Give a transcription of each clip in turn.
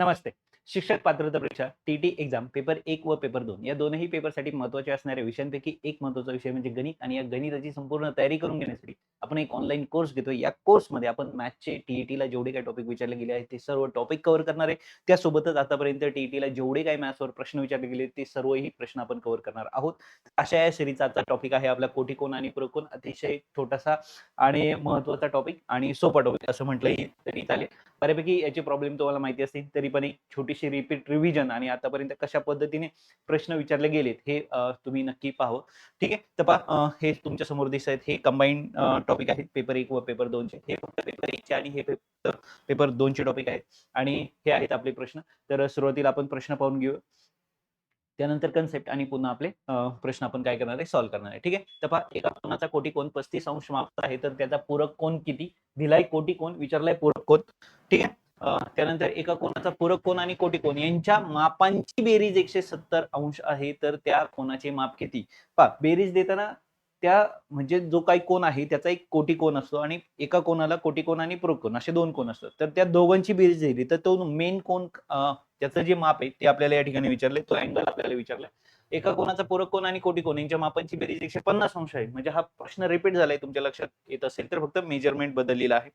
नमस्ते. शिक्षक पात्रता परीक्षा टीटी एक्झाम पेपर एक व पेपर दोन. या दोनही पेपरसाठी महत्त्वाच्या असणाऱ्या विषयांपैकी एक महत्त्वाचा विषय म्हणजे गणित आणि या गणिताची संपूर्ण तयारी करून घेण्यासाठी आपण एक ऑनलाईन कोर्स घेतो या कोर्समध्ये आपण मॅथ्सचे टीईटीला जेवढे काही टॉपिक विचारले गेले आहेत ते सर्व टॉपिक कव्हर करणार आहे. त्यासोबतच आतापर्यंत टीईटीला जेवढे काही मॅथ्सवर प्रश्न विचारले गेले ते सर्वही प्रश्न आपण कव्हर करणार आहोत. अशा या सिरीजचा आजचा टॉपिक आहे आपला कोटी कोण आणि पुरकोण अतिशय छोटासा आणि महत्त्वाचा टॉपिक आणि सोपा टॉपिक असं म्हटलंही तरी चालेल. बऱ्यापैकी याचे प्रॉब्लेम तुम्हाला माहिती असतील. तरी पण एक छोटीशी रिपीट रिव्हिजन आणि आतापर्यंत कशा पद्धतीने प्रश्न विचारले गेलेत हे तुम्ही नक्की पाहावं. ठीक आहे? तर पहा हे तुमच्यासमोर दिसत आहेत हे कंबाईंड टॉपिक आहेत. पेपर एक व पेपर दोनचे हे फक्त पेपर एकचे आणि हे पेपर पेपर दोनचे टॉपिक आहेत. आणि हे आहेत आपले प्रश्न. तर सुरुवातीला आपण प्रश्न पाहून घेऊ त्यानंतर कन्सेप्ट आणि पुन्हा आपले प्रश्न आपण काय करणार आहे? सॉल्व्ह करणार आहे. ठीक आहे? तर पहा एका कोणाचा कोटी कोण? पस्तीस अंश मापचा आहे तर त्याचा पूरक कोण किती? दिलाय कोटी कोण विचारलाय पूरक कोण? ठीक आहे? त्यानंतर एका कोणाचा पूरक कोण आणि कोटी कोण यांच्या मापांची बेरीज एकशे सत्तर अंश आहे तर त्या कोणाचे माप किती? पहा बेरीज देताना त्या म्हणजे जो काही कोण आहे त्याचा एक कोटी कोण असतो आणि एका कोणाला कोटी कोण आणि पूरक कोण असे दोन कोण असतात. तर त्या दोघांची बेरीज दिली तर तो मेन कोण त्याचं जे माप आहे ते आपल्याला या ठिकाणी विचारले तो अँगल आपल्याला विचारलाय. एका कोणाचा पूरक कोण आणि कोटी कोण यांच्या मापांची बेरीज एकशे पन्नास अंश आहे. म्हणजे हा प्रश्न रिपीट झालाय तुमच्या लक्षात येत असेल तर फक्त मेजरमेंट बदललेला आहे.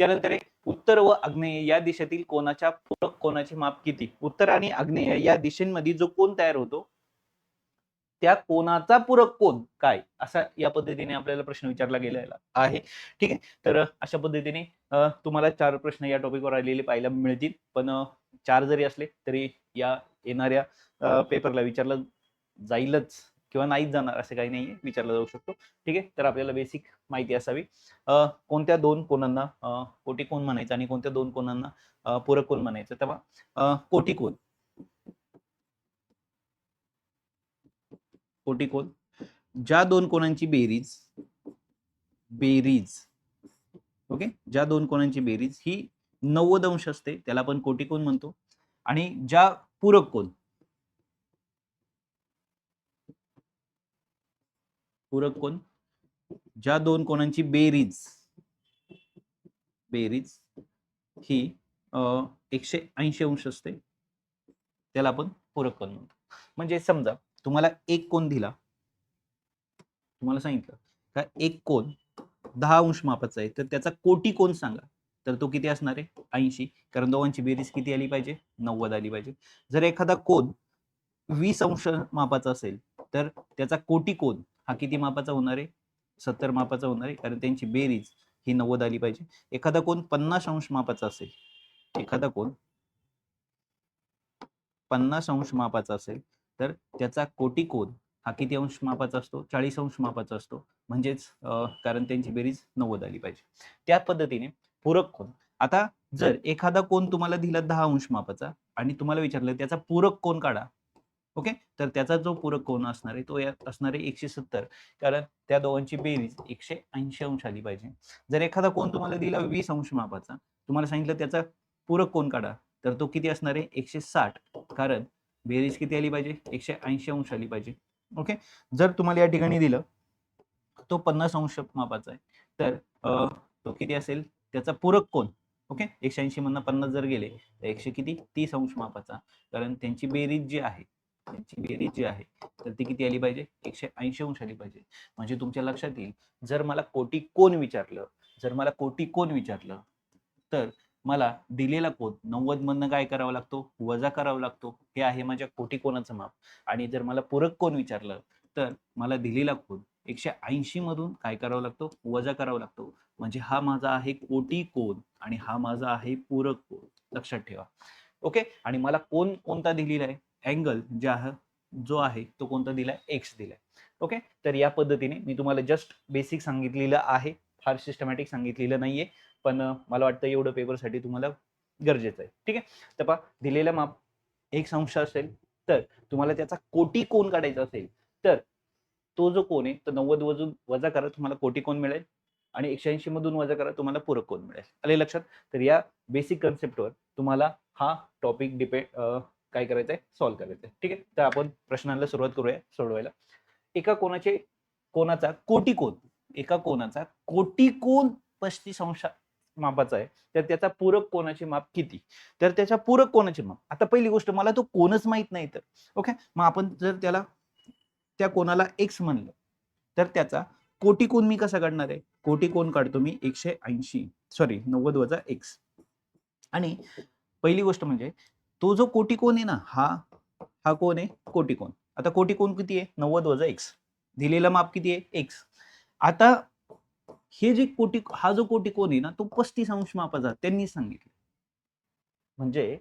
त्यानंतर एक उत्तर व आग्नेय या दिशेतील कोणाच्या पूरक कोणाचे माप किती? उत्तर आणि आग्नेय या दिशेमध्ये जो कोण तयार होतो त्या कोणाचा पूरक कोण? काय? असा या पद्धतीने आपल्याला प्रश्न विचारला गेलेला आहे. ठीक आहे? तर अशा पद्धतीने तुम्हाला चार प्रश्न या टॉपिकवर आलेले पाहायला मिळतील. पण चार जरी असले तरी या येणाऱ्या पेपरला विचारलं जाईलच किंवा नाहीच जाणार असं काही नाहीये. विचारला जाऊ शकतो. ठीक आहे? तर आपल्याला बेसिक माहिती असावी. अं, कोणत्या दोन कोणांना कोटी कोण म्हणायचं आणि कोणत्या दोन कोणांना पूरक कोण म्हणायचं? तेव्हा कोटी कोण? कोटी कोण ज्या दोन कोणांची बेरीज बेरीज ओके? ज्या दोन कोणांची बेरीज ही नव्वद अंश असते त्याला आपण कोटी कोण म्हणतो. आणि ज्या पूरक कोण? पूरक कोण? ज्या दोन कोणांची बेरीज बेरीज ही एकशे ऐंशी अंश असते त्याला आपण पूरक कोण म्हणतो. म्हणजे समजा तुम्हाला एक कोण दिला. तुम्हाला सांगितलं. का एक कोण दहा अंश मापाचा आहे. तर त्याचा कोटी कोण सांगा. तर तो किती असणार आहे? ऐंशी. कारण दोघांची बेरीज किती आली पाहिजे? नव्वद आली पाहिजे. जर एखादा कोण वीस अंश मापाचा असेल तर त्याचा कोटी कोण हा किती मापाचा होणार आहे? सत्तर मापाचा होणार आहे. कारण त्यांची बेरीज ही नव्वद आली पाहिजे. एखादा कोण पन्नास अंश मापाचा असेल एखादा कोण पन्नास अंश मापाचा असेल तर त्याचा कोटी कोण हा किती अंश मापाचा असतो? चाळीस अंश मापाचा असतो. म्हणजेच कारण त्यांची बेरीज नव्वद आली पाहिजे. त्या पद्धतीने पूरक कोण आता जर एखादा कोण तुम्हाला दिला दहा अंश मापाचा आणि तुम्हाला विचारलं त्याचा पूरक कोण काढा. ओके? तर त्याचा जो पूरक कोण असणार आहे तो असणार आहे एकशे सत्तर. कारण त्या दोघांची बेरीज एकशे ऐंशी अंश आली पाहिजे. जर एखादा कोण तुम्हाला दिला वीस अंश मापाचा तुम्हाला सांगितलं त्याचा पूरक कोण काढा तर तो किती असणार आहे? एकशे साठ. कारण बेरीज किती आली पाहिजे? एकशे ऐंशी अंश आली पाहिजे. ओके? जर तुम्हाला या ठिकाणी दिलं तो पन्नास अंश मापाचा आहे. तर तो किती असेल? त्याचा पूरक कोण ओके? एकशे ऐंशी मधनं पन्नास जर गेले तर एकशे किती? तीस अंश मापाचा. कारण त्यांची बेरीज जी आहे त्यांची बेरीज जी आहे तर ती किती आली पाहिजे? एकशे ऐंशी अंश आली पाहिजे. म्हणजे तुमच्या लक्षात येईल जर मला कोटी कोण विचारलं जर मला कोटी कोण विचारलं तर मला दिलेला कोन नव्वद मधनं काय करावा लागतो? वजा करावा लागतो? हे आहे माझ्या कोटी कोणाचं माप. आणि जर मला पूरक कोण विचारलं तर मला दिलेला कोण एकशे ऐंशी मधून काय करावं लागतो? वजा करावा लागतो. म्हणजे हा माझा आहे कोटी कोण आणि हा माझा आहे पूरक कोण? लक्षात ठेवा. ओके? आणि मला कोण कोणता दिलेला आहे? अँगल जे आहे जो आहे तो कोणता दिलाय? एक्स दिलाय. ओके? तर या पद्धतीने मी तुम्हाला जस्ट बेसिक सांगितलेलं आहे. फार सिस्टमॅटिक सांगितलेलं नाहीये. पण मला वाटतं एवढं पेपरसाठी तुम्हाला गरजेचं आहे. ठीक आहे? तर पहा दिलेलं माप एक संश असेल तर तुम्हाला त्याचा कोटी कोण काढायचा असेल तर तो जो कोण आहे तो नव्वद वजून वजा करा तुम्हाला कोटी कोण मिळेल आणि एकशे ऐंशी मधून वजा करा तुम्हाला पूरक कोण मिळेल. आले लक्षात? तर या बेसिक कन्सेप्टवर तुम्हाला हा टॉपिक डिपेंड काय करायचं आहे सॉल्व्ह करायचं आहे ठीक आहे? तर आपण प्रश्नाला सुरुवात करूया सोडवायला. एका कोणाचे कोणाचा कोटी कोण? एका कोणाचा कोटी कोण पस्तीस अंश मापाचा आहे. तर त्याचा पूरक कोणाची माप किती? तर त्याच्या पूरक कोणाची माप? आता पहिली गोष्ट मला तो कोणच माहीत नाही तर. ओके मग आपण जर त्याला त्या कोणाला एक्स म्हणलं तर त्याचा कोटी कोण मी कसा काढणार आहे? कोटी कोण काढतो मी? एकशे ऐंशी. सॉरी नव्वद वजा एक्स आणि पहिली गोष्ट म्हणजे तो जो कोटी कोण आहे ना हा हा कोण आहे? कोटी कोण. आता कोटी कोण किती आहे? नव्वद वजा एक्स दिलेला माप किती आहे? एक्स आता हे जे कोटी हा जो कोटी कोण आहे ना तो पस्तीस अंश मापाचा त्यांनी सांगितलं. म्हणजे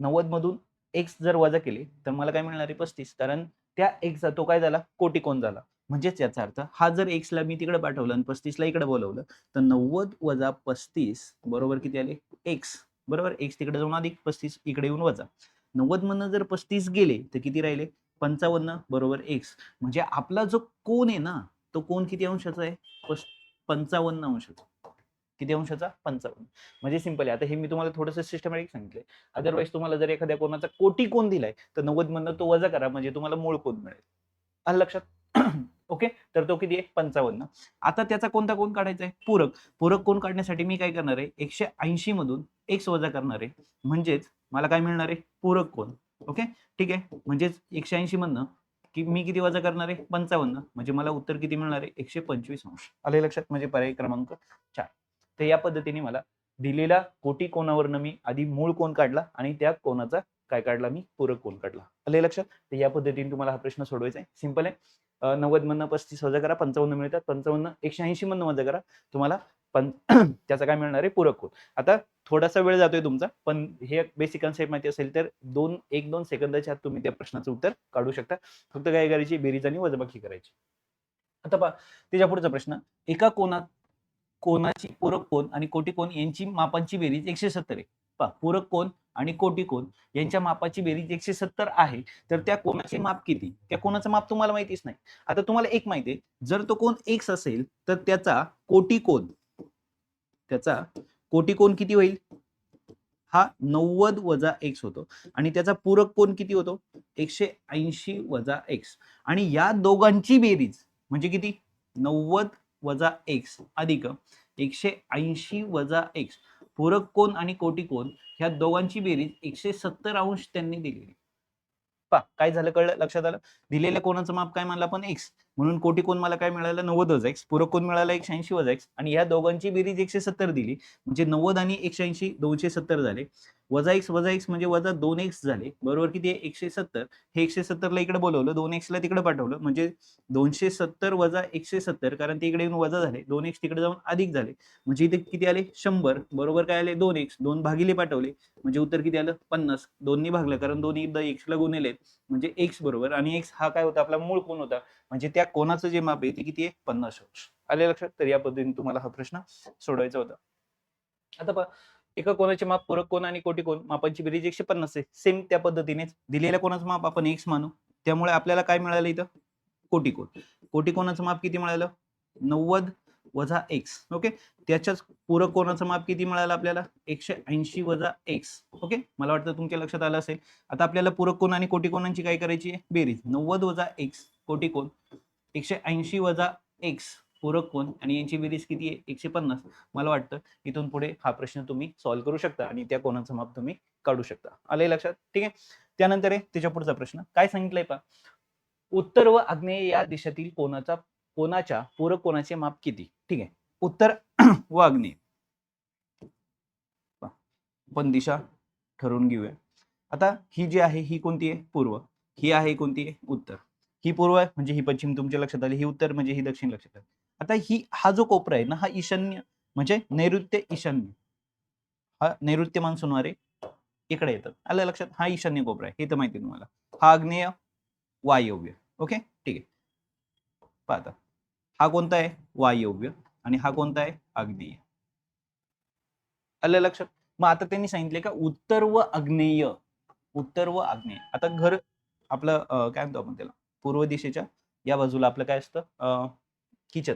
नव्वद मधून एक्स जर वजा केले तर मला काय मिळणार आहे पस्तीस? कारण त्या एक्सचा तो काय झाला? कोटी कोण झाला? म्हणजेच याचा अर्थ हा जर एक्सला मी तिकडे पाठवलं आणि पस्तीसला इकडे बोलवलं तर नव्वद वजा पस्तीस बरोबर किती आले? एक्स बरोबर? एक्स तिकडे जाऊन अधिक पस्तीस इकडे येऊन वजा. नव्वद मधनं जर पस्तीस गेले तर किती राहिले? पंचावन्न बरोबर एक्स म्हणजे आपला जो कोण आहे ना तो कोण किती अंशाचा आहे? पस्तीस. पंचावन्न अंशाचा किती अंशाचा? पंचावन्न. म्हणजे सिंपल आहे. आता हे मी तुम्हाला थोडंसं सिस्टमॅटिक सांगितलंय. अदरवाईज तुम्हाला जर एखाद्या कोणाचा कोटी कोण दिलाय तर नव्वद मधनं तो वजा करा. म्हणजे तुम्हाला मूळ कोण मिळेल. आलं लक्षात? ओके तर तो किती आहे? पंचावन्न. आता त्याचा कोणता कोण काढायचा आहे पूरक. पूरक कोण काढण्यासाठी मी काय करणार आहे? एकशे ऐंशी मधून एक्स वजा करणार आहे. म्हणजेच मला काय मिळणार आहे? पूरक कोण. ओके ठीक आहे? म्हणजेच एकशे ऐंशी मधनं की मी किती वजा करणार आहे? पंचावन्न. म्हणजे मला उत्तर किती मिळणार आहे? एकशे पंचवीस अंश. आले लक्षात? म्हणजे पर्याय क्रमांक चार. तर या पद्धतीने मला दिलेला कोटी कोणावरनं मी आधी मूळ कोण काढला आणि त्या कोणाचा काय काढला? मी पूरक कोण काढला. आले लक्षात? तर या पद्धतीने तुम्हाला हा प्रश्न सोडवायचा आहे. सिंपल आहे. नव्वद मधनं पस्तीस वजा करा पंचावन्न मिळतात. पंचावन्न एकशे ऐंशी मधनं वजा करा. तुम्हाला पण त्याचा काय मिळणार आहे? पूरक कोण आता थोडासा वेळ जातोय तुमचा पण हे बेसिक कन्सेप्ट माहिती असेल तर दोन एक दोन सेकंदाच्या आत तुम्ही त्या प्रश्नाचं उत्तर काढू शकता. फक्त काय करायची? बेरीज आणि वजबाकी करायची. आता पहा त्याच्या पुढचा प्रश्न. एका कोणात कोणाची पूरक कोण आणि कोटी कोण यांची मापांची बेरीज एकशे सत्तर आहे. पहा पूरक कोण आणि कोटी कोण यांच्या मापाची बेरीज एकशे सत्तर आहे. तर त्या कोणाचे माप किती? त्या कोणाचं माप तुम्हाला माहितीच नाही. आता तुम्हाला एक माहिती आहे. जर तो कोण एक्स असेल तर त्याचा कोटी कोण त्याचा कोटी कोण किती होईल? हा नव्वद वजा एक्स होतो. आणि त्याचा पूरक कोण किती होतो? एकशे ऐंशी वजा एक्स आणि या दोघांची बेरीज म्हणजे किती? नव्वद वजा एक्स अधिक एकशे ऐंशी वजा एक्स पूरक कोण आणि कोटी कोण ह्या दोघांची बेरीज एकशे सत्तर अंश त्यांनी दिलेली. पा काय झालं कळलं? लक्षात आलं? दिलेल्या कोणाचं माप काय म्हणलं आपण? एक्स म्हणून कोटी कोण मला काय मिळालं? नव्वद वजा एक्स पूरक कोण मिळाला? एकशे ऐंशी वजा एक्स आणि या दोघांची बेरीज एकशे सत्तर दिली. म्हणजे नव्वद आणि एकशे ऐंशी दोनशे सत्तर झाले. वजा एक्स वजा एक्स म्हणजे वजा दोन एक्स झाले. बरोबर किती आहे? एकशे सत्तर. हे एकशे सत्तरला इकडे बोलवलं दोन एक्सला तिकडे पाठवलं. म्हणजे दोनशे सत्तर वजा एकशे सत्तर कारण ते इकडे येऊन वजा झाले. दोन एक्स तिकडे जाऊन अधिक झाले. म्हणजे इथे किती आले? शंभर. बरोबर काय आले? दोन एक्स. दोन भागिले पाठवले. म्हणजे उत्तर किती आलं? पन्नास. दोन्ही भागलं कारण दोन्ही एकदा एक्सला गुन्हेले म्हणजे एक्स बरोबर. आणि एक्स हा काय होता? आपला मूळ कोण होता? म्हणजे त्या कोणाचं जे माप आहे ते किती आहे? पन्नास. अंश आले लक्षात? तर या पद्धतीने तुम्हाला हा प्रश्न सोडवायचा होता. आता पहा. एका कोणाचे माप पूरक कोण आणि कोटी कोण मापांची बेरीज एकशे पन्नास आहे. सेम त्या पद्धतीनेच. दिलेल्या कोणाचं माप आपण एक्स मानू. त्यामुळे आपल्याला काय मिळालं इथं? कोटी कोण. कोटी कोणाचं माप किती मिळालं? नव्वद वजा एक्स ओके त्याच्याच पूरक कोणाचं माप किती मिळालं आपल्याला? एकशे ऐंशी वजा एक्स ओके मला वाटतं तुमच्या लक्षात आलं असेल. आता आपल्याला पूरक कोण आणि कोटी कोणांची काय करायची आहे? बेरीज. नव्वद वजा एक्स कोटी कोण. एकशे ऐंशी वजा एक्स पूरक कोण आणि यांची बेरीज किती आहे? एकशे पन्नास. मला वाटतं इथून पुढे हा प्रश्न तुम्ही सॉल्व्ह करू शकता आणि त्या कोणाचं माप तुम्ही काढू शकता. आलंय लक्षात? ठीक आहे? त्यानंतर आहे त्याच्या पुढचा प्रश्न. काय सांगितलंय पा उत्तर व आग्नेय या दिशातील कोणाचा कोणाच्या पूरक कोणाचे माप किती? ठीक आहे. उत्तर व आग्नेय. पण दिशा ठरवून घेऊया. आता ही जी आहे ही कोणती आहे? पूर्व. ही आहे कोणती आहे? उत्तर. ही पूर्व आहे म्हणजे ही पश्चिम तुमच्या लक्षात आली. ही उत्तर म्हणजे ही दक्षिण लक्षात आली. आता ही हा जो कोपरा आहे ना हा ईशान्य म्हणजे नैऋत्य ईशान्य. हा नैऋत्य मान्सून वारे इकडे येतात. आलं लक्षात? हा ईशान्य कोपरा आहे. हे तर माहिती तुम्हाला. हा आग्नेय वायव्य. ओके? ठीक आहे. पाहता. हा कोणता आहे? वायव्य. आणि हा कोणता आहे? आग्नेय. आलं लक्षात? मग आता त्यांनी सांगितले का उत्तर व आग्नेय. उत्तर व आग्नेय. आता घर आपलं काय म्हणतो आपण त्याला? पूर्व दिशेच्या या बाजूला आपलं काय असतं? किचन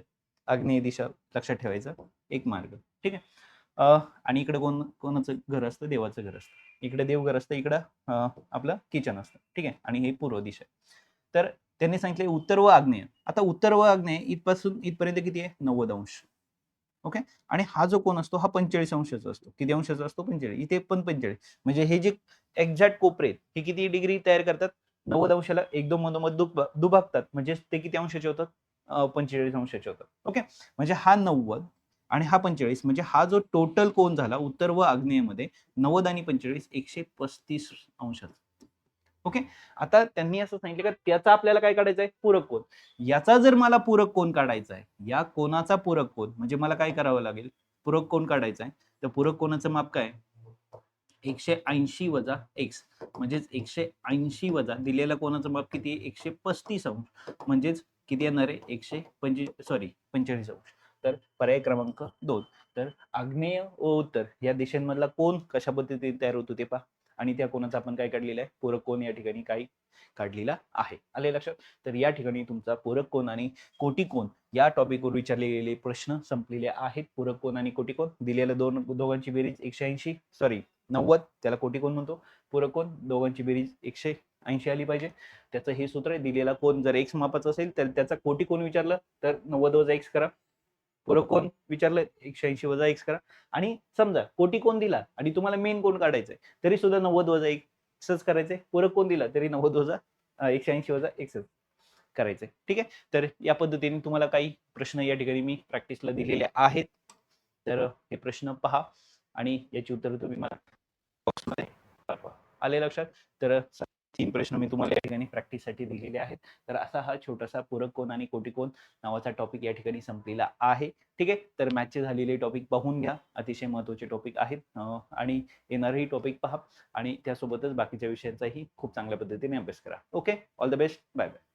आग्नेय दिशा लक्षात ठेवायचा एक मार्ग. ठीक आहे? आणि इकडे कोण कोणाचं घर असतं? देवाचं घर असतं. इकडे देवघर असतं इकडं आपलं किचन असतं. ठीक आहे? आणि हे पूर्व दिशा आहे. तर त्यांनी सांगितले उत्तर व आग्नेय. आता उत्तर व आग्नेय इथपासून इथपर्यंत किती आहे? नव्वद अंश. ओके? आणि हा जो कोण असतो हा पंचेचाळीस अंशाचा असतो. किती अंशाचा असतो? पंचेचाळीस. इथे पण पंचेचाळीस. म्हणजे हे जे एक्झॅक्ट कोपरे आहेत, हे किती डिग्री तयार करतात? नव्वद अंशाला एक दोन मधोमध दुभ दुभागतात. म्हणजे ते किती अंशाचे होतात? पंचेचाळीस अंशाचे होतं. ओके म्हणजे हा नव्वद आणि हा पंचेचाळीस म्हणजे हा जो टोटल कोण झाला उत्तर व आग्नेयमध्ये नव्वद आणि पंचेचाळीस एकशे पस्तीस अंशाचा. ओके आता त्यांनी असं सांगितलं का त्याचा आपल्याला काय काढायचा आहे? पूरक कोण याचा जर मला पूरक कोण काढायचा आहे या कोणाचा पूरक कोण म्हणजे मला काय करावं लागेल? पूरक कोण काढायचा आहे. तर पूरक कोणाचं माप काय? एकशे ऐंशी वजा एक्स म्हणजेच एकशे ऐंशी वजा दिलेला कोणाचं माप किती एकशे पस्तीस अंश. म्हणजेच किती येणार आहे? एकशे पंचे सॉरी पंचेचाळीस अंश. तर पर्याय क्रमांक दोन. तर आग्नेय व उत्तर या दिशांमधला कोण कशा पद्धतीने तयार होतो ते पहा. आणि त्या कोणाचा आपण काय काढलेला आहे? पूरक कोण या ठिकाणी काय काढलेला आहे? आले लक्षात? तर या ठिकाणी तुमचा पूरक कोण आणि कोटी कोण या टॉपिकवर विचारले गेलेले प्रश्न संपलेले आहेत. पूरक कोण आणि कोटी कोण? दिलेल्या दोन दोघांची बेरीज एकशे ऐंशी सॉरी नव्वद त्याला कोटी कोण म्हणतो? पूरक कोण? दोघांची बेरीज एकशे ऐंशी आली पाहिजे. त्याचं हे सूत्र आहे दिलेला कोण जर एक्स मापाचा असेल तर त्याचा कोटी कोण विचारलं? तर नव्वद वजा एक्स करा. पूरक कोण विचारलं? एकशे ऐंशी वजा एक्स करा. आणि समजा कोटी कोण दिला? आणि तुम्हाला मेन कोण काढायचंय तरी सुद्धा नव्वद वजा एक्सच करायचंय पूरक कोण दिला? तरी नव्वद वजा एकशे ऐंशी वजा एक्सच करायचंय ठीक आहे? तर या पद्धतीने तुम्हाला काही प्रश्न या ठिकाणी मी प्रॅक्टिसला दिलेले आहेत. तर हे प्रश्न पहा आणि याची उत्तरं तुम्ही मला बॉक्समध्ये आले लक्षात? तर तीन प्रश्न मी तुम्हाला या ठिकाणी प्रॅक्टिससाठी दिलेले आहेत. तर असा हा छोटासा पूरक कोण आणि कोटी कोण नावाचा टॉपिक या ठिकाणी संपलेला आहे. ठीक आहे? तर मॅचचे झालेले टॉपिक पाहून घ्या. अतिशय महत्त्वाचे टॉपिक आहेत. आणि येणारही टॉपिक पहा. आणि त्यासोबतच बाकीच्या विषयांचाही खूप चांगल्या पद्धतीने अभ्यास करा. Okay all the best bye bye